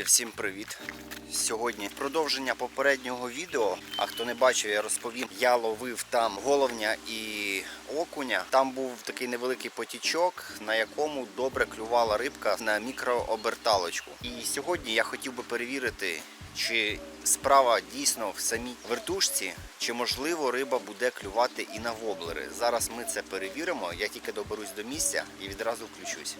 Друзі, всім привіт! Сьогодні продовження попереднього відео. А хто не бачив, я розповім. Я ловив там головня і окуня. Там був такий невеликий потічок, на якому добре клювала рибка на мікрооберталочку. І сьогодні я хотів би перевірити, чи справа дійсно в самій вертушці, чи можливо риба буде клювати і на воблери. Зараз ми це перевіримо. Я тільки доберусь до місця і відразу включусь.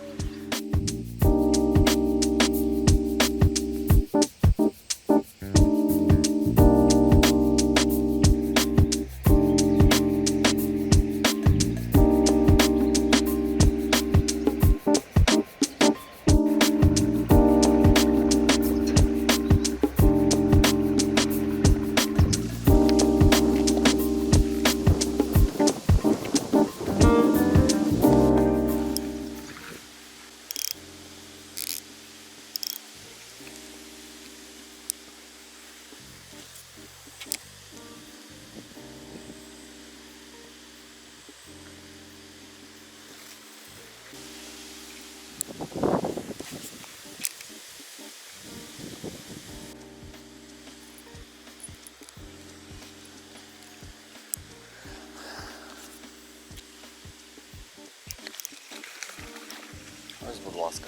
Будь ласка.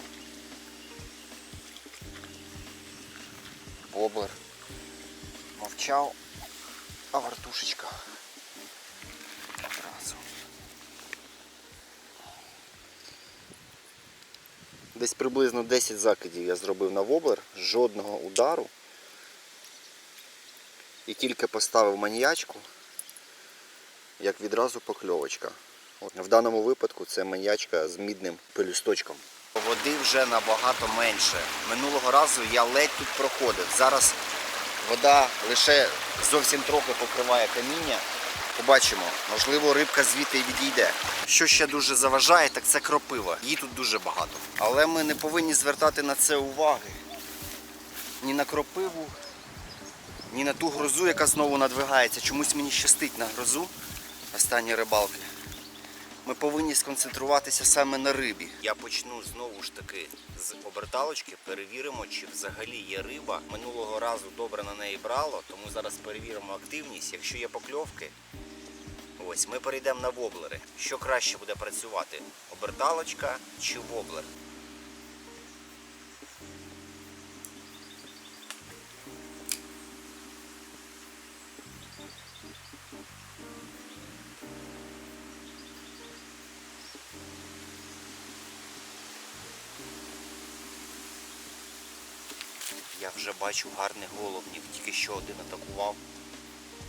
Воблер. Мовчав, а вартушечка. Одразу. Десь приблизно 10 закидів я зробив на воблер, жодного удару. І тільки поставив маніячку, як відразу покльовочка. От, в даному випадку це маньячка з мідним пелюсточком. Води вже набагато менше. Минулого разу я ледь тут проходив. Зараз вода лише зовсім трохи покриває каміння. Побачимо, можливо, рибка звідти і відійде. Що ще дуже заважає, так це кропива. Її тут дуже багато. Але ми не повинні звертати на це уваги. Ні на кропиву, ні на ту грозу, яка знову надвигається. Чомусь мені щастить на грозу останні рибалки. Ми повинні сконцентруватися саме на рибі. Я почну знову ж таки з оберталочки. Перевіримо, чи взагалі є риба. Минулого разу добре на неї брало, тому зараз перевіримо активність. Якщо є покльовки, ось ми перейдемо на воблери. Що краще буде працювати? Оберталочка чи воблер? Я вже бачу гарних головнів, тільки що один атакував.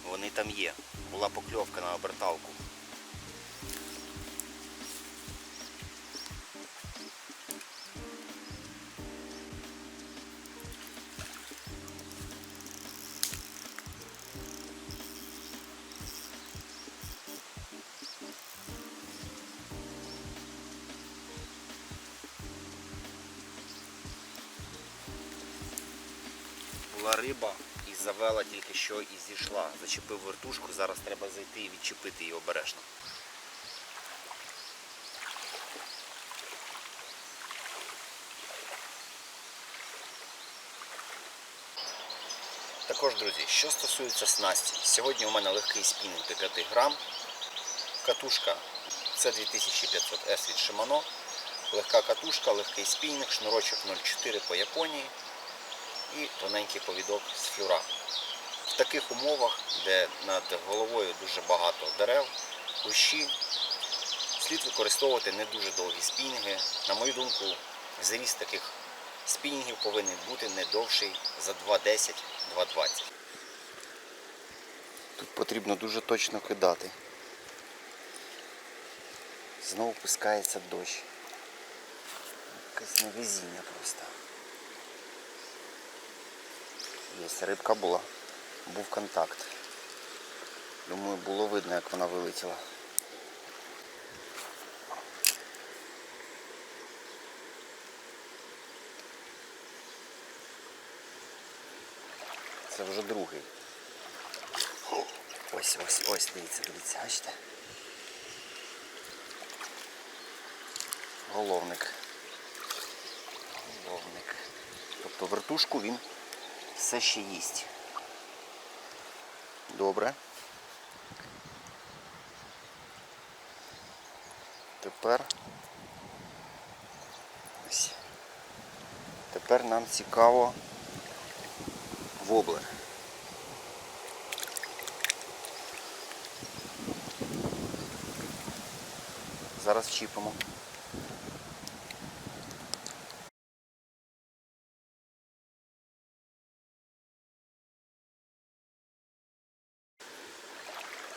Вони там є. Була покльовка на оберталку. Риба і завела тільки що і зійшла. Зачепив вертушку, зараз треба зайти і відчепити її обережно. Також, друзі, що стосується снасті, сьогодні у мене легкий спінінг до 5 грам. Катушка це 2500S від Shimano. Легка катушка, легкий спінінг, шнурочок 0,4 по Японії і тоненький повідок з флюра. В таких умовах, де над головою дуже багато дерев, кущі, слід використовувати не дуже довгі спінінги. На мою думку, заріст таких спінінгів повинен бути не довший за 2.10-2.20. Тут потрібно дуже точно кидати. Знову пускається дощ. Якесь невезіння просто. Є, рибка була. Був контакт. Думаю, було видно, як вона вилетіла. Це вже другий. Ось, ось, ось, дивіться, дивіться, бачите? Головник. Головник. Тобто вертушку він все ще їсть. Добре. Тепер. Ось. Тепер нам цікаво воблер. Зараз вчіпимо.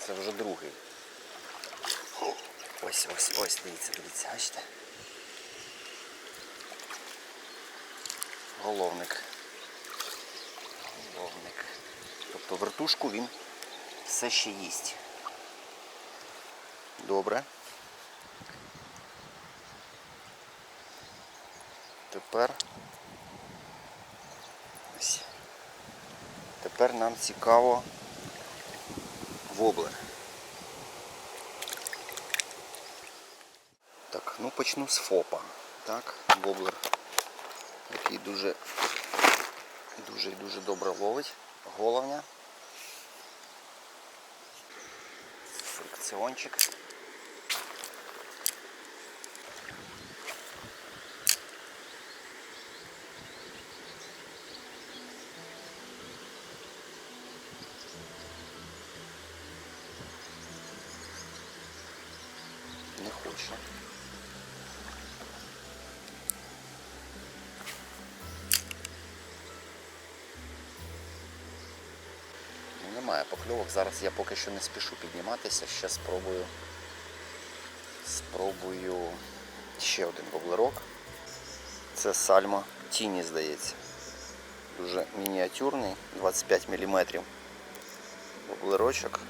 Це вже другий. Ось, ось, ось, дивіться, дивіться, бачите? Головник. Головник. Тобто вертушку він все ще їсть. Добре. Тепер. Ось. Тепер нам цікаво воблер. Так, ну почну з ФОПа. Так, воблер, який дуже дуже і дуже добре ловить. Головня. Фрикціончик. Не. Ну, Немає покльовок. Зараз я поки що не спішу підніматися. Ще спробую. Спробую ще один воблерок. Це сальма тіні, здається. Дуже мініатюрний, 25 мм. Воблерочок.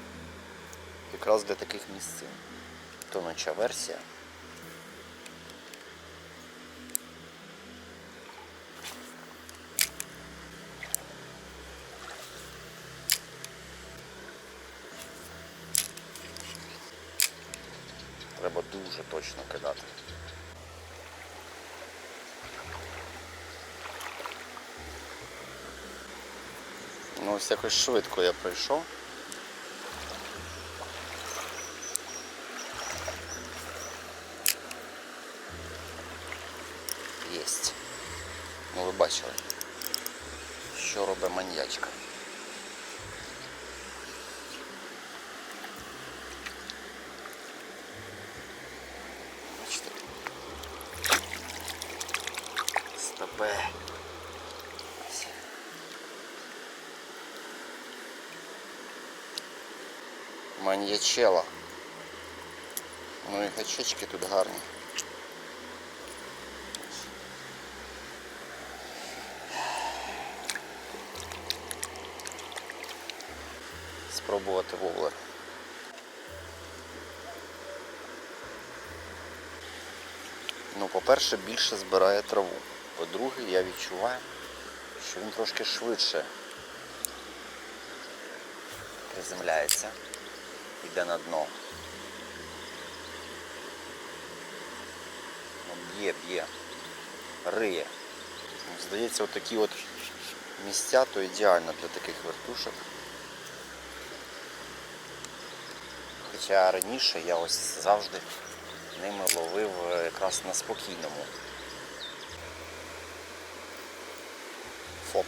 Якраз для таких місцин. Тонуча версія. Треба дуже точно кидати. Ну ось якось швидко я пройшов. Ну ви бачили, що робить маньячка. Бачите? Стопе. Маньячела. Ну і гачечки тут гарні. Спробувати воблер. Ну, по-перше, більше збирає траву. По-друге, я відчуваю, що він трошки швидше приземляється, йде на дно. Ну, Б'є, б'є, риє. Здається, от такі от місця то ідеально для таких вертушок. Хоча раніше я ось завжди ними ловив е, якраз на спокійному. Фоп.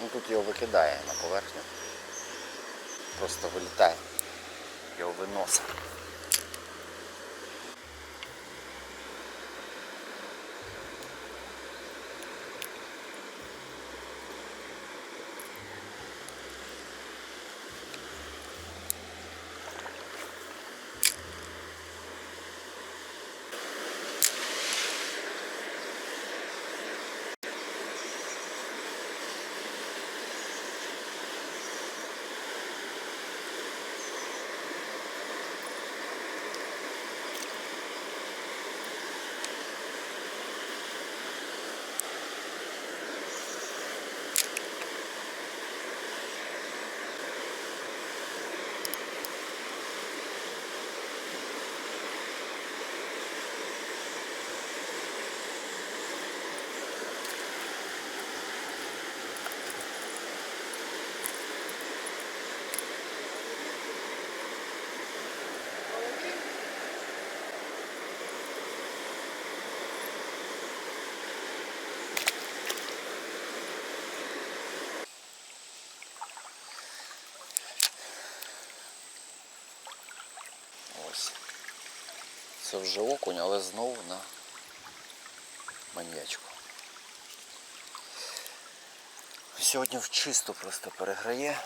Ну тут його викидає на поверхню. Просто вилітає. Його виносить. Це вже окунь, але знову на маньячку. Сьогодні в чисто просто переграє.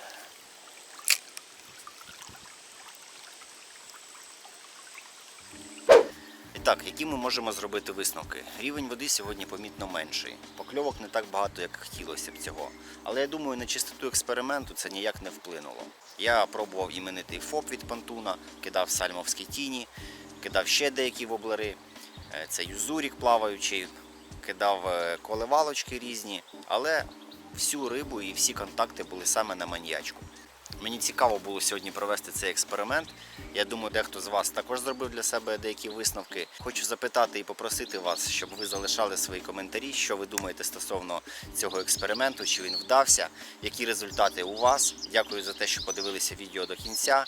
І так, які ми можемо зробити висновки? Рівень води сьогодні помітно менший. Покльовок не так багато, як хотілося б цього. Але я думаю, на чистоту експерименту це ніяк не вплинуло. Я пробував іменитий ФОП від понтуна, кидав сальмовські тіні, кидав ще деякі воблери. Е, Це юзурік плаваючий, кидав е, коливалочки різні, але всю рибу і всі контакти були саме на маньячку. Мені цікаво було сьогодні провести цей експеримент. Я думаю, дехто з вас також зробив для себе деякі висновки. Хочу запитати і попросити вас, щоб ви залишали свої коментарі, що ви думаєте стосовно цього експерименту, чи він вдався, які результати у вас. Дякую за те, що подивилися відео до кінця.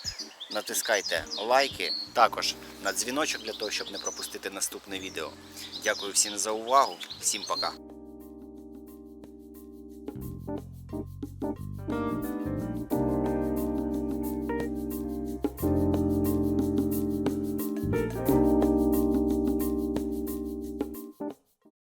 Натискайте лайки, також на дзвіночок для того, щоб не пропустити наступне відео. Дякую всім за увагу. Всім пока.